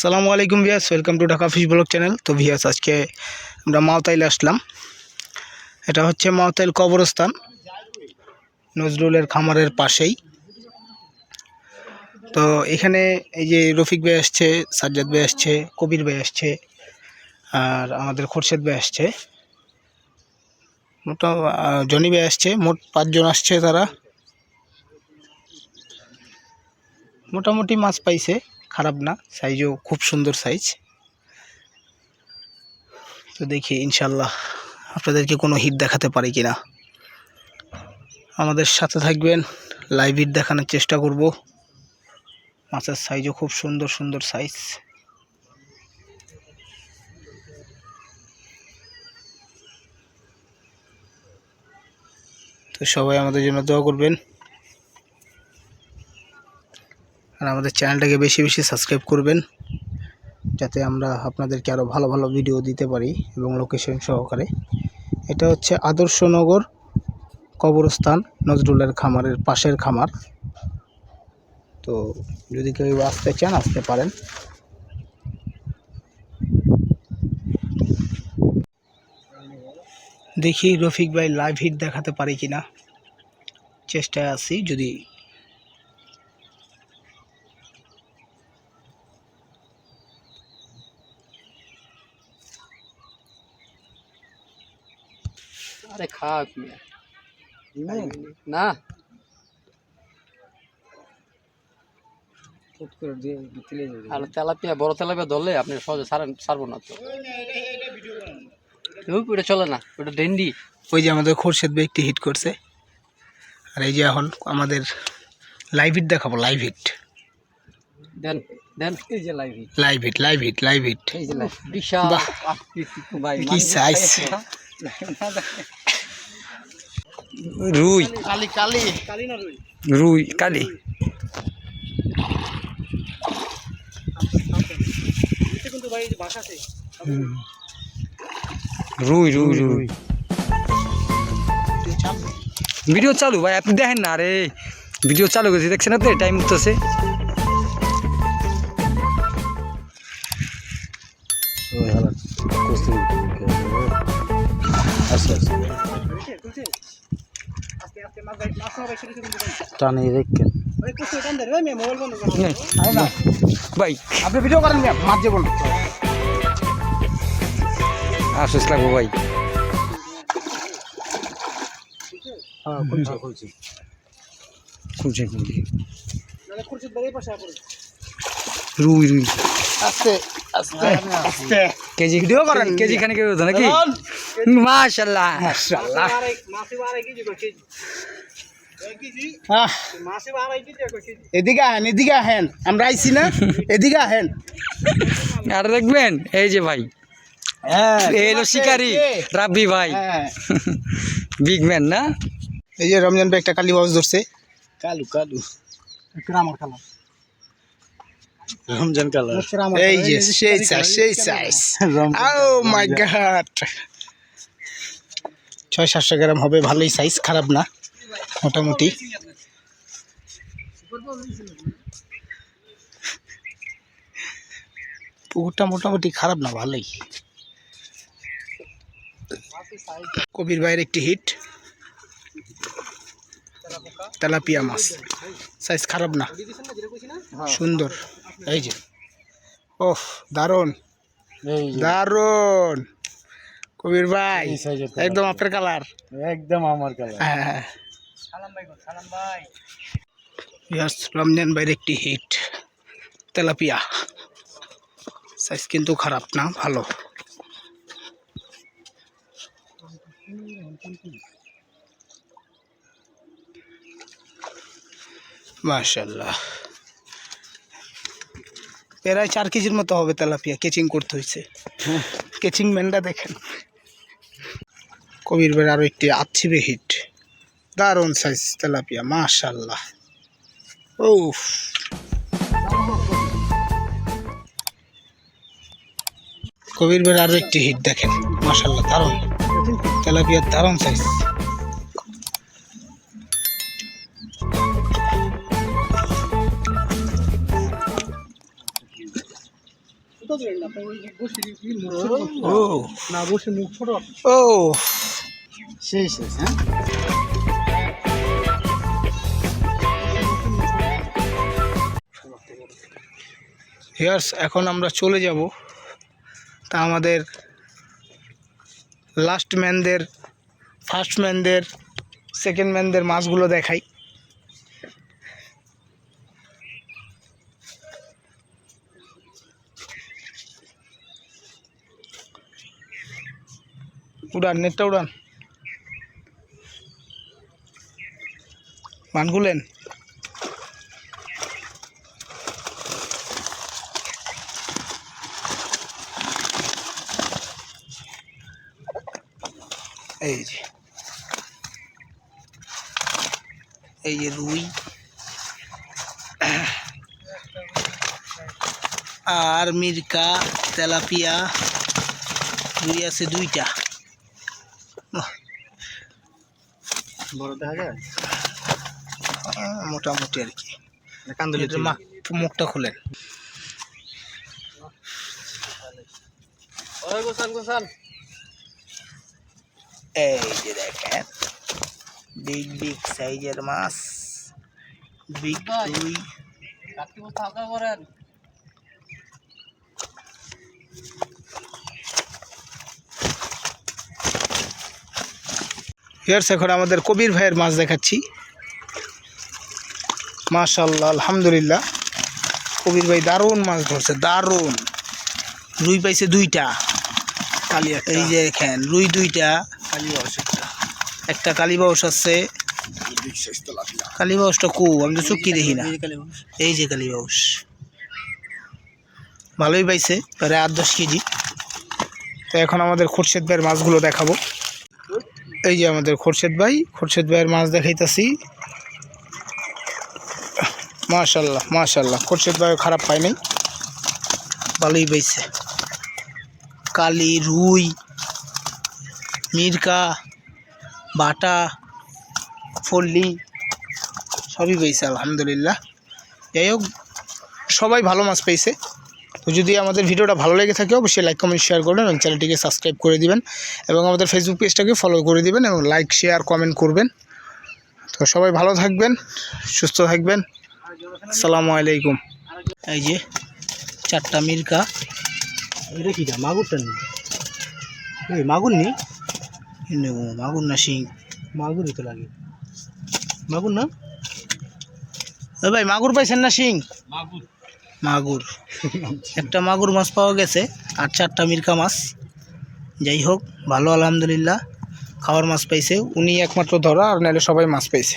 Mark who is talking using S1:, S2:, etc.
S1: সালামু আলাইকুম viewers, welcome to Dhaka fish blog channel তো ভিয়াস, আজকে আমরা মাওতাইলে আসলাম। এটা হচ্ছে মাওতাইল কবরস্থান, নজরুলের খামারের পাশেই। তো এখানে এই যে রফিক ভাই আসছে, সাজ্জাদ ভাই আসছে, কবির ভাই আসছে, আর আমাদের খোরশেদ ভাই আসছে। মোটা জনি ভাই আসছে, মোট পাঁচজন আসছে তারা। মোটামুটি মাছ পাইছে, খারাপ না সাইজও খুব সুন্দর সাইজ তো দেখি ইনশাল্লাহ আপনাদেরকে কোনো হিট দেখাতে পারি কিনা। আমাদের সাথে থাকবেন লাইভ হিট দেখানোর চেষ্টা করব। মাছের সাইজও খুব সুন্দর সুন্দর সাইজ তো সবাই আমাদের জন্য দোয়া করবেন। আর আমাদের চ্যানেলটাকে বেশি বেশি সাবস্ক্রাইব করবেন, যাতে আমরা আপনাদেরকে আরও ভালো ভালো ভিডিও দিতে পারি এবং লোকেশন সহকারে। এটা হচ্ছে আদর্শনগর কবরস্থান নজরুলের খামারের পাশের খামার। তো যদি কেউ আসতে চান, আসতে পারেন। দেখি রফিক ভাই লাইভ হিট দেখাতে পারি কিনা। চেষ্টায় আছি, যদি
S2: আরে খাক না। আর তেলাপিয়া বড় তেলাপিয়া ধরলে আপনি সহজে না তো। ওটা চলে না ওটা ডেন্ডি।
S1: ওই যে আমাদের খোরশেদ ভাই একটি হিট করছে। আর এই যে এখন আমাদের লাইভ হিট দেখাবো লাইভ হিট
S2: দেন দেন। এই যে live
S1: live hit live hit live hit
S2: এই যে লাইভ বিশাল
S1: বাহ।
S2: আকৃতি ভাই
S1: কি সাইজ
S3: রুই
S1: কালি কালি কালি না রুই
S3: রুই কালি
S1: কিন্তু ভাই বাসা আছে
S3: রুই রুই রুই ভিডিও চালু ভাই আপনি দেখেন না আরে ভিডিও চালু করেছি দেখছেন আপনি টাইম উঠতেছে
S1: টানে দেখেন।
S3: ভাই।
S1: আপনি ভিডিও করেন না মাছ যাব না
S3: আফসোস লাগবো ভাই। খুলছে খুলছে। রুই রুই।
S1: আস্তে। আস্তে আস্তে।
S3: কেজি
S1: ভিডিও করেন
S3: কেজি খানে কেউ হতো নাকি? মাশাল্লাহ
S1: এদিকে আহেন এদিকে আহেন আমরা আইছি না। এদিকে আহেন।
S3: আর দেখবেন এই যে ভাই
S1: হ্যাঁ
S3: এই হলো শিকারি রাব্বি ভাই। বিগ ম্যান না?
S1: এই যে রমজান ভাই একটা কালী বাউস ধরছে। কালু কালু। আমার কালার।
S2: রমজান কালার
S1: এই যে সেই সাইজ সেই সাইজ ও মাই গড ছয় সাতশো গ্রাম হবে ভালোই সাইজ খারাপ না মোটামুটি। পুকুরটা মোটামুটি খারাপ না ভালোই। কবির ভাইয়ের একটি হিট তেলাপিয়া মাছ। সাইজ খারাপ না সুন্দর। এই যে। ওহ দারুণ। দারুণ। কবির ভাই একদম আপনার কালার।
S2: একদম আমার কালার।
S1: হ্যাঁ ইয়াস রমজান ভাইয়ের একটি হিট তেলাপিয়া। সাইজ কিন্তু খারাপ না ভালো। মাশাল্লাহ প্রায় চার কেজির মতো হবে তেলাপিয়া কেচিং করতে হয়েছে কেচিং ম্যানটা দেখেন। কবির বের আরও একটি আচ্ছিবে হিট দারুণ সাইজ তেলাপিয়া মাশাল্লাহ ও কবির বের আরও একটি হিট দেখেন মাশাল্লাহ দারুণ। তেলাপিয়ার দারুণ সাইজ ও
S2: হ্যাঁ
S1: হিয়ার্স এখন আমরা চলে যাব তা আমাদের লাস্ট ম্যানদের ফার্স্ট ম্যানদের সেকেন্ড ম্যানদের মাছগুলো দেখাই। উড়ান, নেটটা উড়ান। মানগুলেন এই যে। এই যে রুই। আর মিরকা, তেলাপিয়া রুই আছে দুইটা।
S2: বড় দেখা যায়?
S1: মোটামুটি আর কি।
S2: কান্দুলি
S1: এটার মা- মুখটা খুলেন। এই যে দেখেন বিগ বিগ সাইজের মাছ। বিগ
S2: হালকা করেন।
S1: ইয়ার্স এখন আমাদের কবির ভাইয়ের মাছ দেখাচ্ছি। মাশাল্লাহ আলহামদুলিল্লাহ। কবির ভাই দারুণ মাছ ধরছে দারুণ। রুই পাইছে দুইটা। এই যে দেখেন রুই দুইটা। একটা। কালীবাউস আছে। কালীবাউসটা কু আমি তো চুক্তি দেখি না। এই যে কালীবাউস ভালোই পাইছে প্রায় আট দশ কেজি। তো এখন আমাদের খুরশেদ ভাইয়ের মাছগুলো দেখাবো। এই যে আমাদের খোরশেদ ভাই, খোরশেদ ভাইয়ের মাছ দেখাইতাছি। মাশাল্লাহ মাশাল্লাহ খোরশেদ ভাই খারাপ পায় নাই। ভালোই পাইছে। কালি, রুই, মিরকা, বাটা, ফল্লি, সবই পেয়েছে আলহামদুলিল্লাহ। যাই হোক সবাই ভালো মাছ পেয়েছে তো যদি আমাদের ভিডিওটা ভালো লেগে থাকে অবশ্যই লাইক কমেন্ট শেয়ার করবেন এবং চ্যানেলটিকে সাবস্ক্রাইব করে দিবেন এবং আমাদের ফেসবুক পেজটাকে ফলো করে দিবেন এবং লাইক শেয়ার কমেন্ট করবেন। তো সবাই ভালো থাকবেন সুস্থ থাকবেন। আসসালামু আলাইকুম। এই যে চারটা মিরকা।
S2: এটা কি মাগুরটা নেই? এই মাগুর নেই?
S1: এই নে, ও মাগুর না শিং।
S2: মাগুরই তো লাগে। মাগুর না?
S1: ভাই মাগুর পাইছেন না শিং?
S2: মাগুর।
S1: মাগুর। একটা মাগুর মাছ পাওয়া গেছে আর চারটা মিরকা মাছ। যাই হোক, ভালো, আলহামদুলিল্লাহ। খাওয়ার মাছ পাইছে। উনি একমাত্র ধরা, আর নাহলে সবাই মাছ পাইছে।